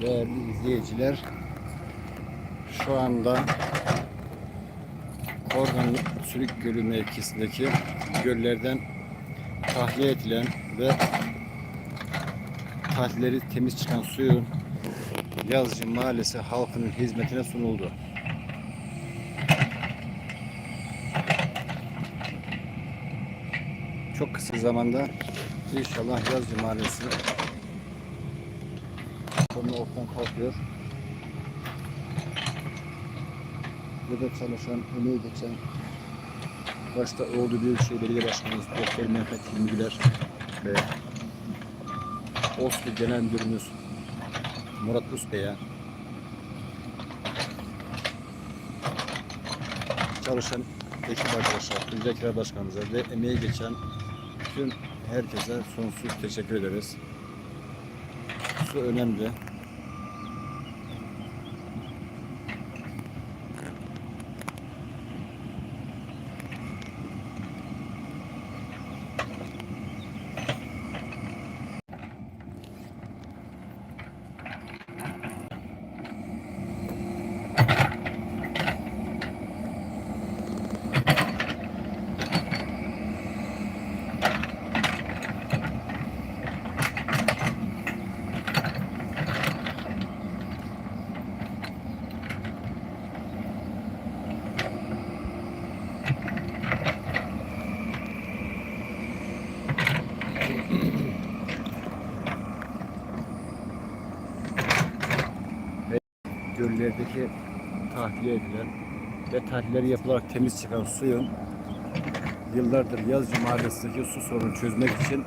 Değerli izleyiciler, şu anda Korgan Sürük Gölü mevkisindeki göllerden tahliye edilen ve tahliyeleri temiz çıkan suyun Yazıcı Mahallesi halkının hizmetine sunuldu. Çok kısa zamanda inşallah Yazıcı Mahallesi konu ortadan kalkıyor. Burada çalışan, emeği geçen başta Oğlu Büyükşehir Belediye Başkanımız Doktor Mehmet Hilmi Güler ve OSKİ Genel Müdürümüz Murat Usbey'e çalışan ekip arkadaşlar, Tuncay Başkanımıza ve emeği geçen tüm herkese sonsuz teşekkür ederiz. Su önemli. Göllerdeki tahliye edilen ve tahliyleri yapılarak temiz çıkan suyun yıllardır Yazıcı Mahallesi'ndeki su sorunu çözmek için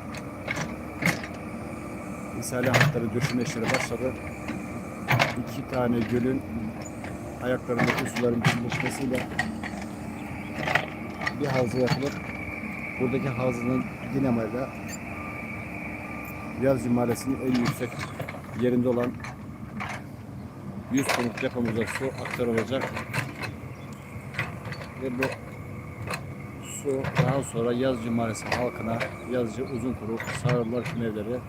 misali hatları döşeme işleri başladı. İki tane gölün ayaklarındaki suların birleşmesiyle bir havza yapılıp buradaki havzanın dinamayla Yazıcı Mahallesi'nin en yüksek yerinde olan 100 tonluk depomuza su aktarılacak. Ve bu su daha sonra Yazıcı Mahallesi halkına Yazıcı Uzunkuruk, Sağırlar kümevleri,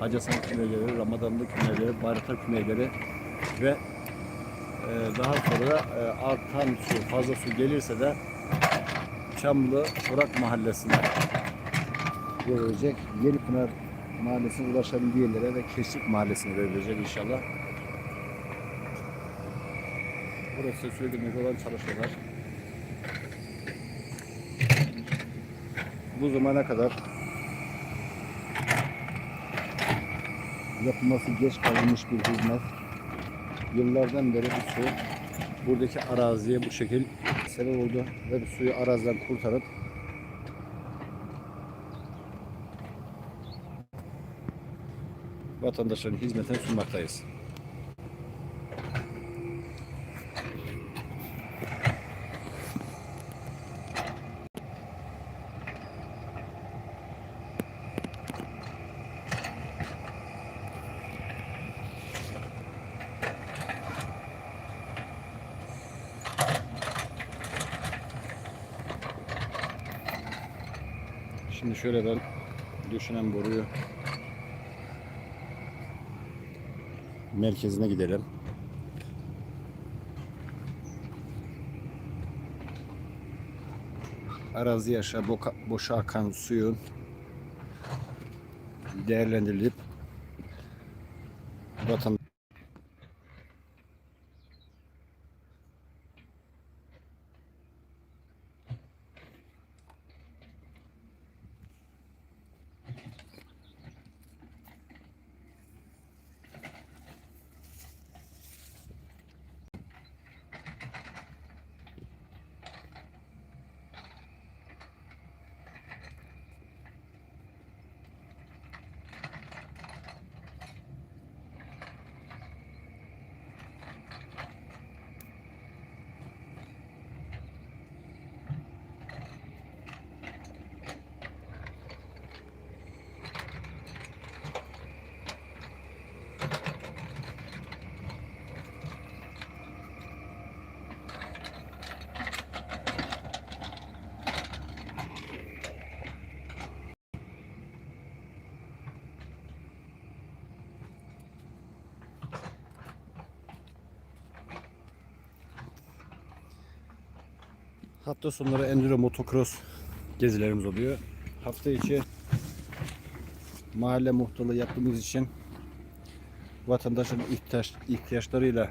Hacasan kümevleri, Ramadanlı kümevleri, Bayraktar kümevleri ve e, daha sonra e, artan su, fazla su gelirse de Çamlı Burak Mahallesi'ne verilecek. Yenipınar Mahallesi'ne ulaşabildiği yerlere ve Keşik Mahallesi'ne verilecek inşallah. Burası sürdürmekte olan çalışmalar. Bu zamana kadar yapılması geç kalmış bir hizmet. Yıllardan beri bu su buradaki araziye bu şekil sebep oldu ve bu suyu araziden kurtarıp vatandaşların hizmetine sunmaktayız. Şimdi şöyle ben düşünen boruyu merkezine gidelim. Arazi aşağı boka, boşa akan suyun değerlendirilip vatan Hafta sonları enduro motocross gezilerimiz oluyor. Hafta içi mahalle muhtarlığı yaptığımız için vatandaşın ihtiyaç, ihtiyaçlarıyla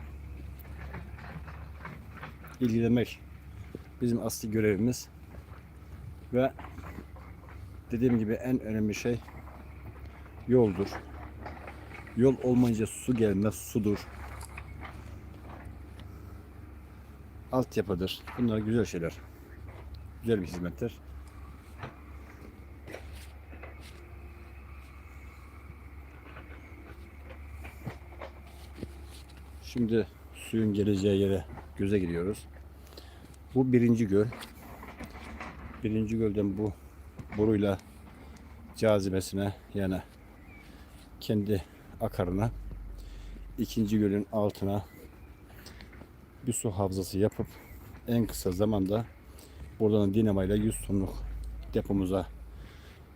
ilgilenmek bizim asli görevimiz. Ve dediğim gibi en önemli şey yoldur. Yol olmayınca su gelmez, sudur. Altyapıdır. Bunlar güzel şeyler. Güzel bir hizmettir. Şimdi suyun geleceği yere göze gidiyoruz. Bu birinci göl. Birinci gölden bu boruyla cazibesine yani kendi akarına ikinci gölün altına bir su havzası yapıp en kısa zamanda buradan dinamayla 100 tonluk depomuza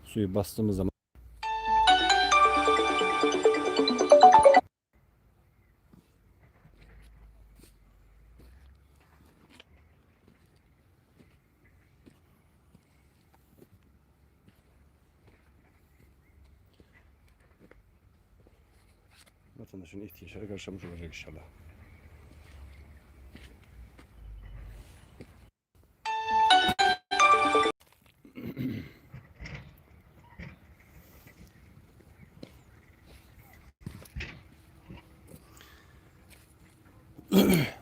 suyu bastığımız zaman vatandaşın ihtiyaçları karşılamış olacak inşallah.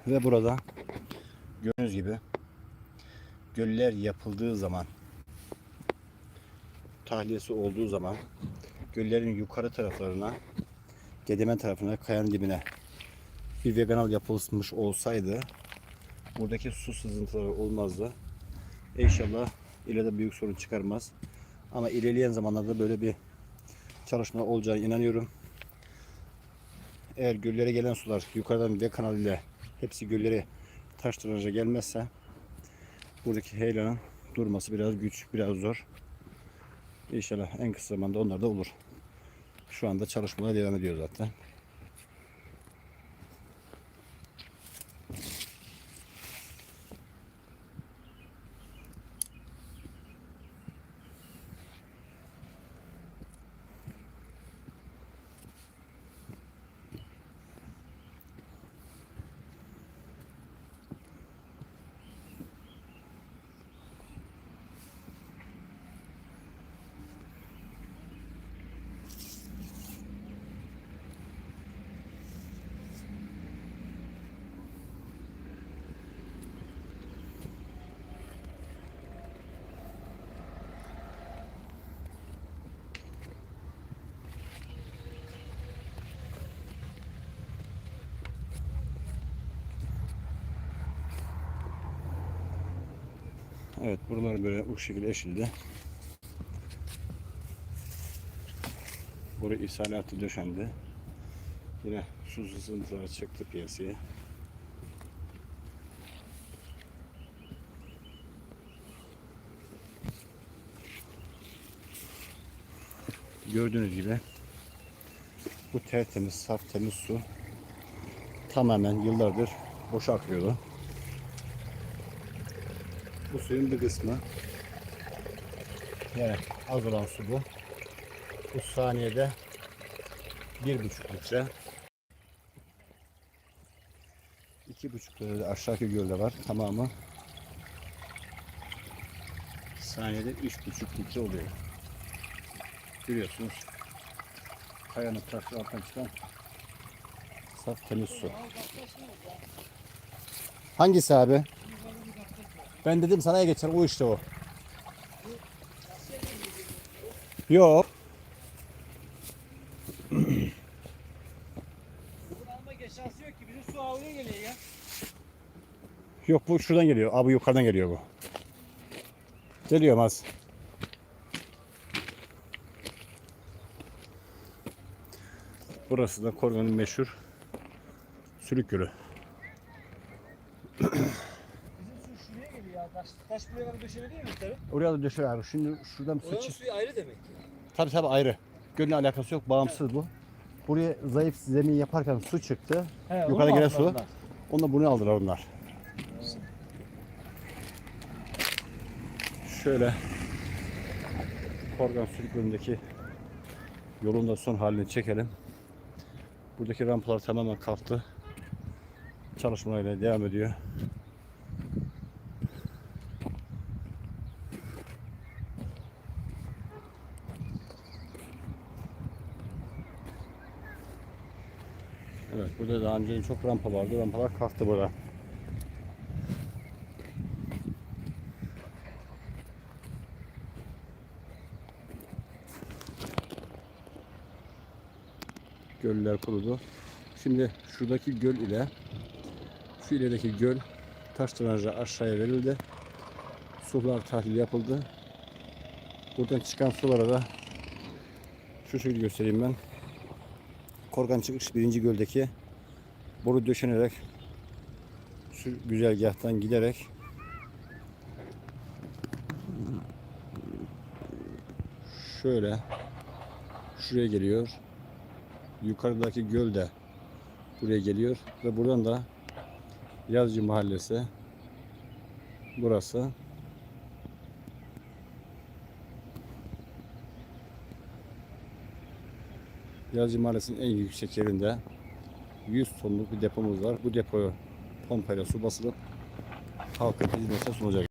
Ve burada gördüğünüz gibi göller yapıldığı zaman tahliyesi olduğu zaman göllerin yukarı taraflarına Gedemen tarafına kayanın dibine bir veganal yapılmış olsaydı buradaki su sızıntıları olmazdı. İnşallah ileride büyük sorun çıkarmaz. Ama ilerleyen zamanlarda böyle bir çalışma olacağına inanıyorum. Eğer göllere gelen sular yukarıdan ve kanal ile hepsi göllere taştıraca gelmezse buradaki heyelanın durması biraz güç, biraz zor. İnşallah en kısa zamanda onlar da olur. Şu anda çalışmalar devam ediyor zaten. Evet buralar böyle bu şekilde eşildi. Buraya isalatı döşendi. Yine su sızıntıları çıktı piyasaya. Gördüğünüz gibi bu tertemiz, saf temiz su tamamen yıllardır boşa akıyordu. Bu suyun bir kısmı yani az olan su bu. Bu saniyede bir buçuk litre. iki buçuk litre aşağıki gölde var. Tamamı saniyede üç buçuk litre oluyor. Görüyorsunuz. Kayanın taşı altından çıkan saf temiz su. Hangisi abi? Ben dedim sana geçer o işte o. Yok. Yok bu şuradan geliyor. Abi yukarıdan geliyor bu. Geliyor az. Burası da Kordon'un meşhur Sülük Gölü. Bizim su şuraya geliyor ya. Taş, taş buraya kadar değil mi tabii? Oraya da döşer abi. Şimdi şuradan su Oranın çık. suyu ayrı demek ki. Tabii tabii ayrı. Gölün alakası yok. Bağımsız bu. Buraya zayıf zemin yaparken su çıktı. He, Yukarıda gelen su. Onunla bunu aldılar onlar. Şöyle Korgan sürüklerindeki yolun da son halini çekelim. Buradaki rampalar tamamen kalktı. Çalışmalarıyla devam ediyor. Evet burada daha önce çok rampa vardı. Rampalar kalktı burada. Göller kurudu. Şimdi şuradaki göl ile şu ilerideki göl taş drenajı aşağıya verildi. Sular tahlil yapıldı. Buradan çıkan sulara da şu şekilde göstereyim ben. Korgan çıkış birinci göldeki boru döşenerek şu güzergahtan giderek şöyle şuraya geliyor. Yukarıdaki göl de buraya geliyor ve buradan da Yazıcı Mahallesi burası. Yazıcı Mahallesi'nin en yüksek yerinde 100 tonluk bir depomuz var. Bu depoyu pompayla su basılıp halkın hizmetine sunulacak.